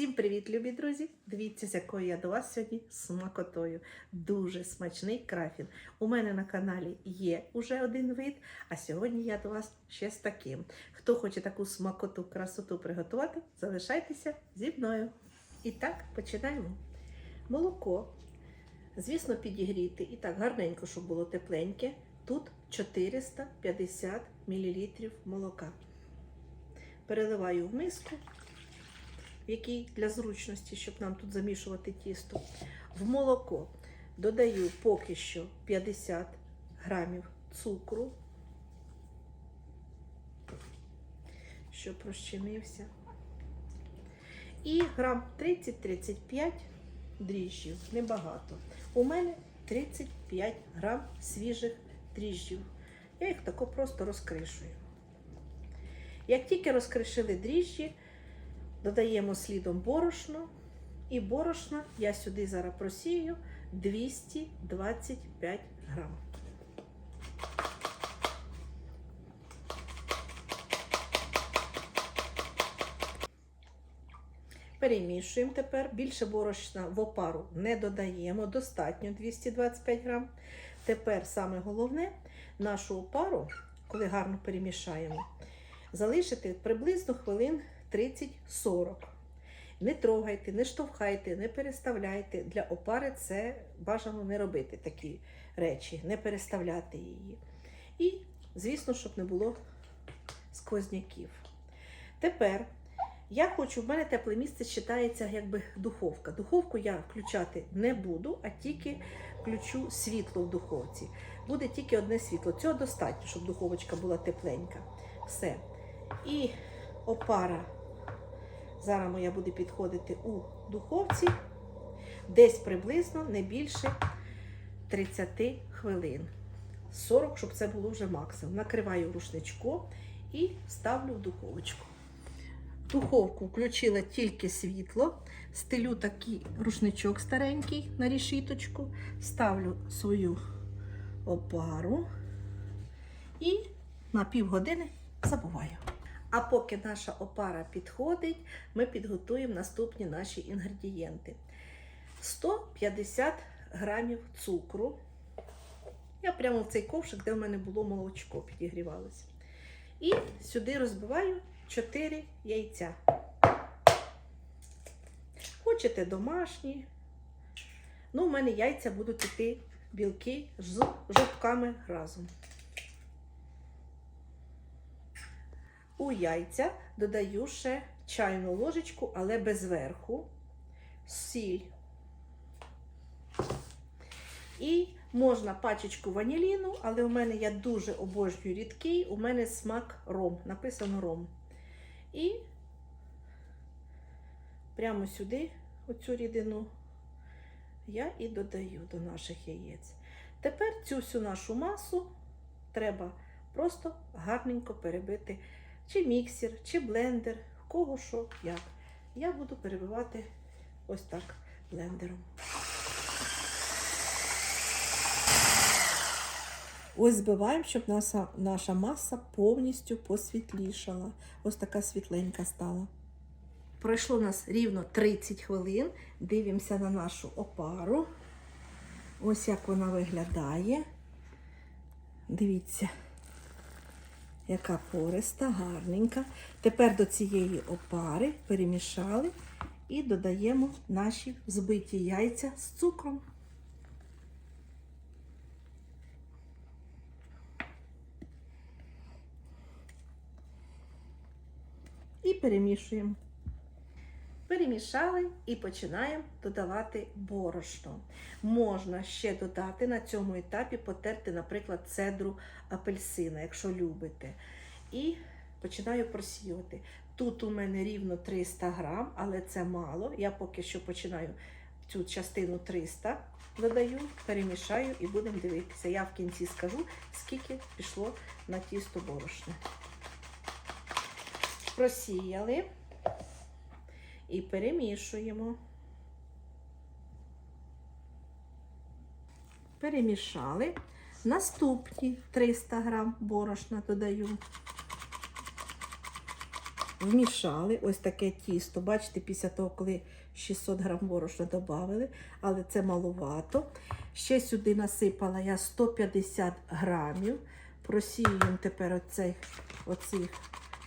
Всім привіт, любі друзі! Дивіться, з якою я до вас сьогодні смакотою. Дуже смачний крафін. У мене на каналі є уже один вид, а сьогодні я до вас ще з таким. Хто хоче таку смакоту, красоту приготувати, залишайтеся зі мною. І так, починаємо. Молоко. Звісно, підігріти. І так, гарненько, щоб було тепленьке. Тут 450 мл молока. Переливаю в миску в якій для зручності, щоб нам тут замішувати тісто. В молоко додаю поки що 50 грамів цукру, щоб розчинився. І грам 30-35 дріжджів, небагато. У мене 35 грам свіжих дріжджів. Я їх тако просто розкришую. Як тільки розкришили дріжджі, Додаємо слідом борошно. І борошна я сюди зараз просію 225 грам. Перемішуємо тепер. Більше борошна в опару не додаємо, достатньо 225 грам. Тепер саме головне нашу опару, коли гарно перемішаємо, залишити приблизно хвилин 30-40. Не трогайте, не штовхайте, не переставляйте. Для опари це бажано не робити такі речі, не переставляти її. І, звісно, щоб не було сквозняків. Тепер я хочу, в мене тепле місце вважається якби духовка. Духовку я включати не буду, а тільки включу світло в духовці. Буде тільки одне світло. Цього достатньо, щоб духовочка була тепленька. Все. І опара. Зараз моя буде підходити у духовці десь приблизно не більше 30 хвилин. 40, щоб це було вже максимум. Накриваю рушничком і ставлю в духовочку. В духовку включила тільки світло, стелю такий рушничок старенький на рішіточку, ставлю свою опару і на півгодини забуваю. А поки наша опара підходить, ми підготуємо наступні наші інгредієнти: 150 грамів цукру. Я прямо в цей ковшик, де в мене було молочко, підігрівалося. І сюди розбиваю 4 яйця. Хочете домашні. Ну, у мене яйця будуть йти білки з жовтками разом. У яйця додаю ще чайну ложечку, але без верху, сіль. І можна пачечку ваніліну, але у мене я дуже обожнюю рідкий, у мене смак ром. Написано ром. І прямо сюди, оцю рідину, я і додаю до наших яєць. Тепер цю всю нашу масу треба просто гарненько перебити чи міксер, чи блендер, кого що як. Я буду перебивати ось так блендером. Ось збиваємо, щоб наша, наша маса повністю посвітлішала. Ось така світленька стала. Пройшло у нас рівно 30 хвилин. Дивимося на нашу опару. Ось як вона виглядає. Дивіться яка пориста, гарненька. Тепер до цієї опари перемішали і додаємо наші збиті яйця з цукром. І перемішуємо. Перемішали і починаємо додавати борошно. Можна ще додати на цьому етапі потерти, наприклад, цедру апельсина, якщо любите. І починаю просіювати. Тут у мене рівно 300 грам, але це мало. Я поки що починаю цю частину 300 додаю, перемішаю і будемо дивитися. Я в кінці скажу, скільки пішло на тісто борошна. Просіяли і перемішуємо. Перемішали. Наступні 300 грам борошна додаю. вмішали ось таке тісто. Бачите, після того, коли 600 грам борошна додали, але це маловато. Ще сюди насипала я 150 грамів. Просіюємо тепер оцей, оцих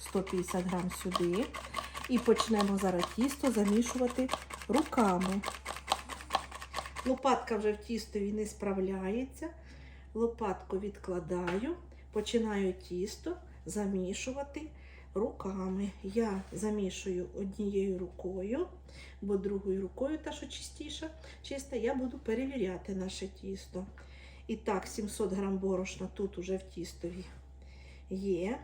150 грам сюди. І почнемо зараз тісто замішувати руками. Лопатка вже в тістові не справляється. Лопатку відкладаю, починаю тісто замішувати руками. Я замішую однією рукою, бо другою рукою, та що чистіша, чиста, я буду перевіряти наше тісто. І так, 700 грам борошна тут уже в тістові є.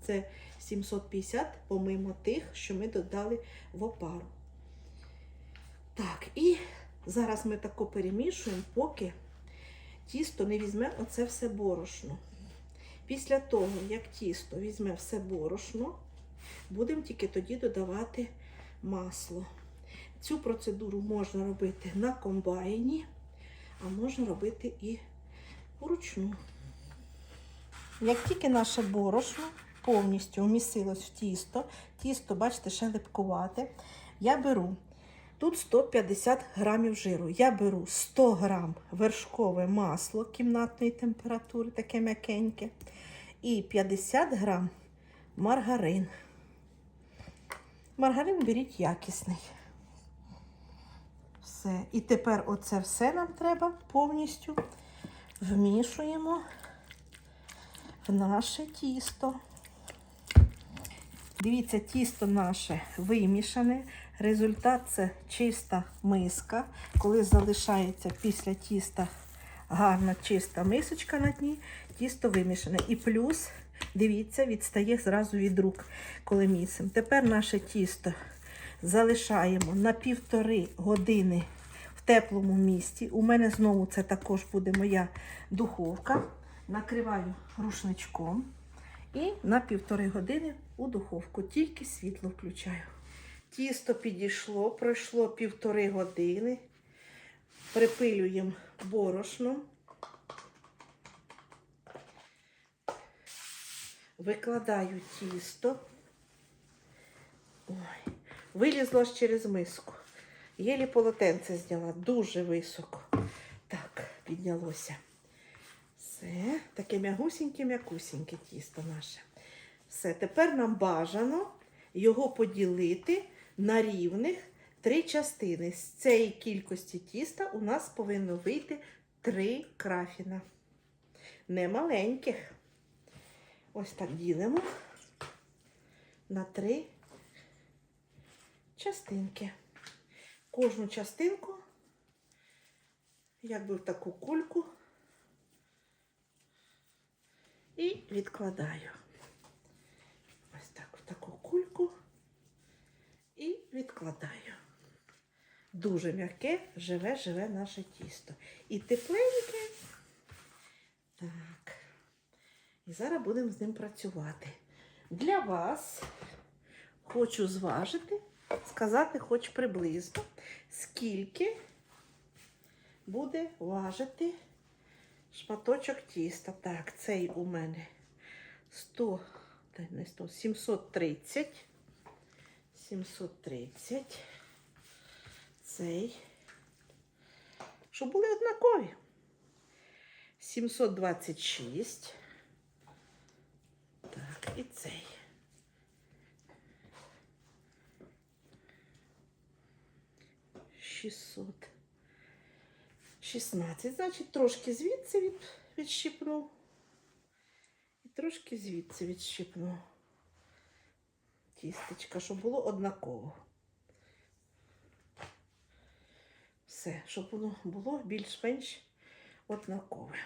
Це 750 помимо тих, що ми додали в опару. Так, і зараз ми тако перемішуємо, поки тісто не візьме оце все борошно. Після того, як тісто візьме все борошно, будемо тільки тоді додавати масло. Цю процедуру можна робити на комбайні, а можна робити і вручну. Як тільки наше борошно повністю вмістилось в тісто, тісто, бачите, ще липкувате, я беру тут 150 грамів жиру. Я беру 100 грам вершкове масло кімнатної температури, таке м'якеньке, і 50 грам маргарин. Маргарин беріть якісний. Все. І тепер оце все нам треба повністю вмішуємо в наше тісто. Дивіться, тісто наше вимішане. Результат це чиста миска. Коли залишається після тіста гарна чиста мисочка на дні, тісто вимішане. І плюс, дивіться, відстає зразу від рук, коли місимо. Тепер наше тісто залишаємо на півтори години в теплому місці. У мене знову це також буде моя духовка. Накриваю рушничком і на півтори години у духовку. Тільки світло включаю. Тісто підійшло, пройшло півтори години. Припилюємо борошном. Викладаю тісто. Ой, вилізло аж через миску. Єлі полотенце зняла дуже високо. Так, піднялося. Все, таке м'ягусіньке-м'якусіньке тісто наше. Все, тепер нам бажано його поділити на рівних три частини. З цієї кількості тіста у нас повинно вийти три крафіна. Не маленьких. Ось так ділимо на три частинки. Кожну частинку, якби в таку кульку, і відкладаю. Ось так в таку кульку і відкладаю. Дуже м'яке, живе-живе наше тісто. І тепленьке. Так. І зараз будемо з ним працювати. Для вас хочу зважити, сказати хоч приблизно, скільки буде важити шматочок тіста. Так, цей у мене 100, та не 100, 730. 730. Цей. Щоб були однакові. 726. Так, і цей. Шістсот. 16. Значить, трошки звідси від, відщипнув. І трошки звідси відщипнув. Тістечка, щоб було однаково. Все, щоб воно було більш-менш однакове.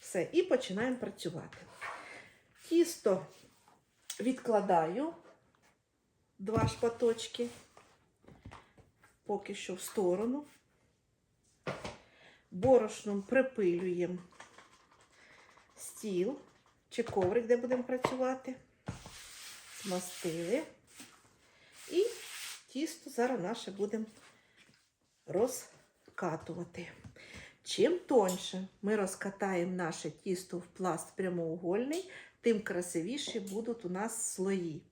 Все, і починаємо працювати. Тісто відкладаю два шпаточки, поки що в сторону. Борошном припилюємо стіл чи коврик, де будемо працювати. Змастили. І тісто зараз наше будемо розкатувати. Чим тоньше ми розкатаємо наше тісто в пласт прямоугольний, тим красивіші будуть у нас слої.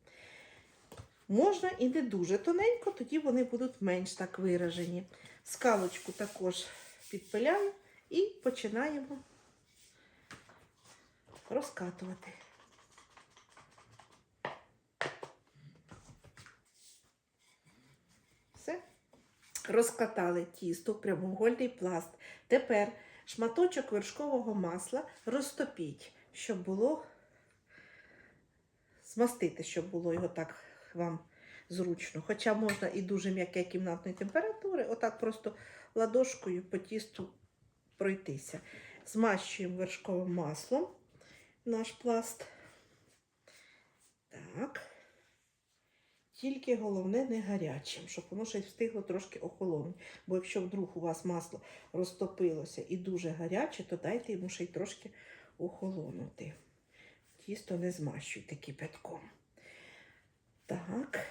Можна і не дуже тоненько, тоді вони будуть менш так виражені. Скалочку також підпиляю і починаємо розкатувати. Все. Розкатали тісто в прямоугольний пласт. Тепер шматочок вершкового масла розтопіть, щоб було змастити, щоб було його так вам зручно. Хоча можна і дуже м'яке кімнатної температури, отак просто ладошкою по тісту пройтися. Змащуємо вершковим маслом наш пласт. Так. Тільки головне не гарячим, щоб воно ще встигло трошки охолонути. Бо якщо вдруг у вас масло розтопилося і дуже гаряче, то дайте йому ще й трошки охолонути. Тісто не змащуйте кипятком. Так.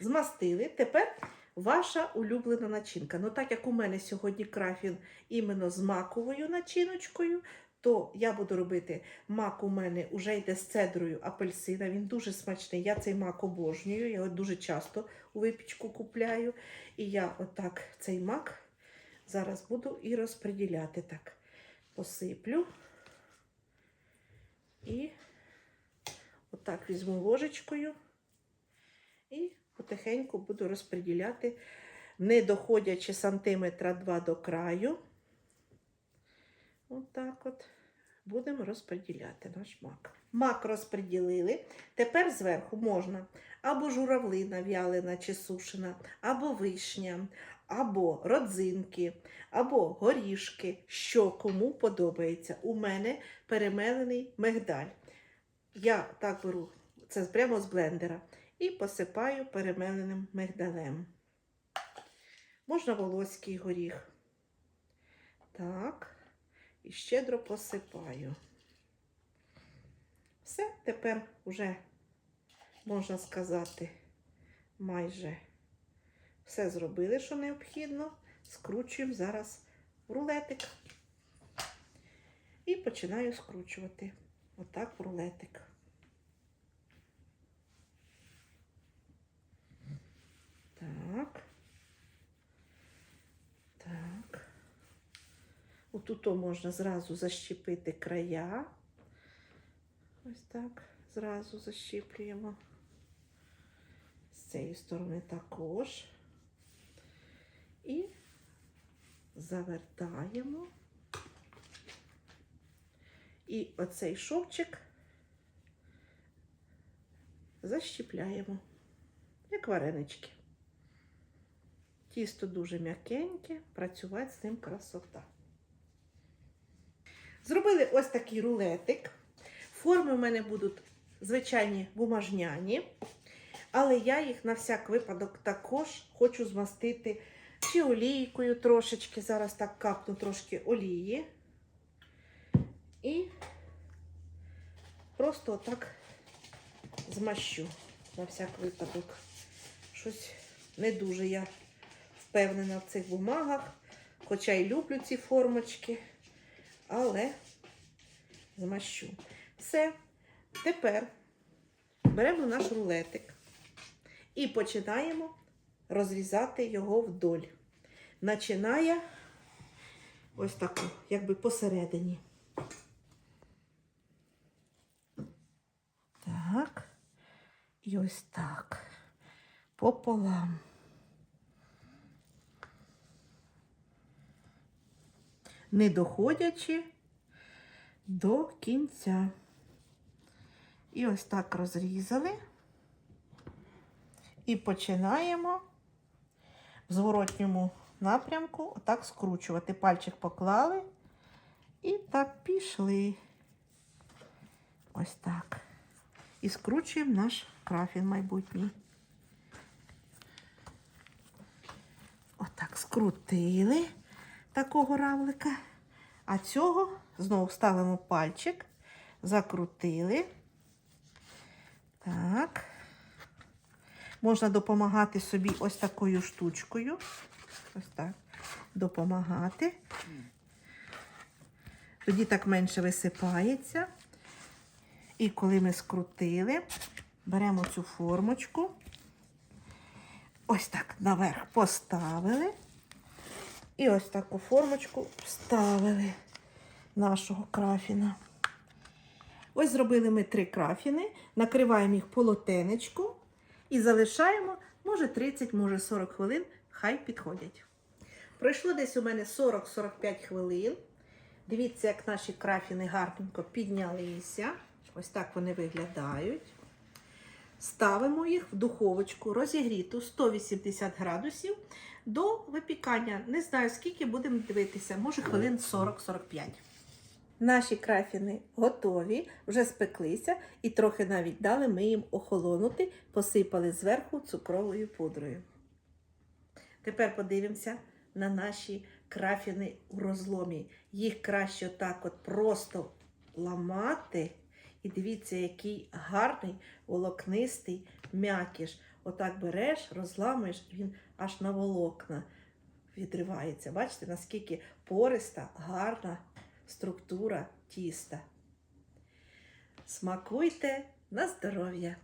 Змастили. Тепер ваша улюблена начинка. Ну, так як у мене сьогодні крафін іменно з маковою начиночкою, то я буду робити мак у мене вже йде з цедрою апельсина. Він дуже смачний. Я цей мак обожнюю. Я його дуже часто у випічку купляю. І я отак цей мак зараз буду і розподіляти так. Посиплю. І отак візьму ложечкою і потихеньку буду розподіляти, не доходячи сантиметра два до краю. Отак от будемо розподіляти наш мак. Мак розподілили. Тепер зверху можна або журавлина в'ялена чи сушена, або вишня, або родзинки, або горішки, що кому подобається. У мене перемелений мигдаль. Я так беру це прямо з блендера і посипаю перемеленим мигдалем. Можна волоський горіх. Так, і щедро посипаю. Все, тепер вже, можна сказати, майже все зробили, що необхідно. Скручуємо зараз в рулетик. І починаю скручувати. Отак в рулетик. Так. Так. Отут можна зразу защепити края. Ось так. Зразу защіплюємо. З цієї сторони також. І завертаємо. І оцей шовчик защіпляємо, як варенички. Тісто дуже м'якеньке, працювати з ним красота. Зробили ось такий рулетик. Форми в мене будуть звичайні бумажняні, але я їх на всяк випадок також хочу змастити чи олійкою трошечки. Зараз так капну трошки олії. І просто отак змащу на всяк випадок. Щось не дуже я впевнена в цих бумагах, хоча й люблю ці формочки, але змащу. Все. Тепер беремо наш рулетик і починаємо розрізати його вдоль. Починає ось таку, якби посередині. Так. І ось так. Пополам. Не доходячи до кінця. І ось так розрізали. І починаємо в зворотньому напрямку отак скручувати. Пальчик поклали і так пішли. Ось так. І скручуємо наш крафін майбутній. Отак скрутили такого равлика. А цього знову ставимо пальчик, закрутили. Так. Можна допомагати собі ось такою штучкою. Ось так. Допомагати. Тоді так менше висипається. І коли ми скрутили, беремо цю формочку, ось так наверх поставили. І ось таку формочку вставили нашого крафіна. Ось зробили ми три крафіни, накриваємо їх полотенечку і залишаємо, може 30, може 40 хвилин, хай підходять. Пройшло десь у мене 40-45 хвилин. Дивіться, як наші крафіни гарненько піднялися. Ось так вони виглядають. Ставимо їх в духовочку розігріту 180 градусів до випікання. Не знаю, скільки будемо дивитися, може хвилин 40-45. Наші крафіни готові, вже спеклися і трохи навіть дали ми їм охолонути, посипали зверху цукровою пудрою. Тепер подивимося на наші крафіни у розломі. Їх краще отак от просто ламати. І дивіться, який гарний волокнистий м'якіш. Отак береш, розламуєш, він аж на волокна відривається. Бачите, наскільки пориста, гарна структура тіста. Смакуйте на здоров'я!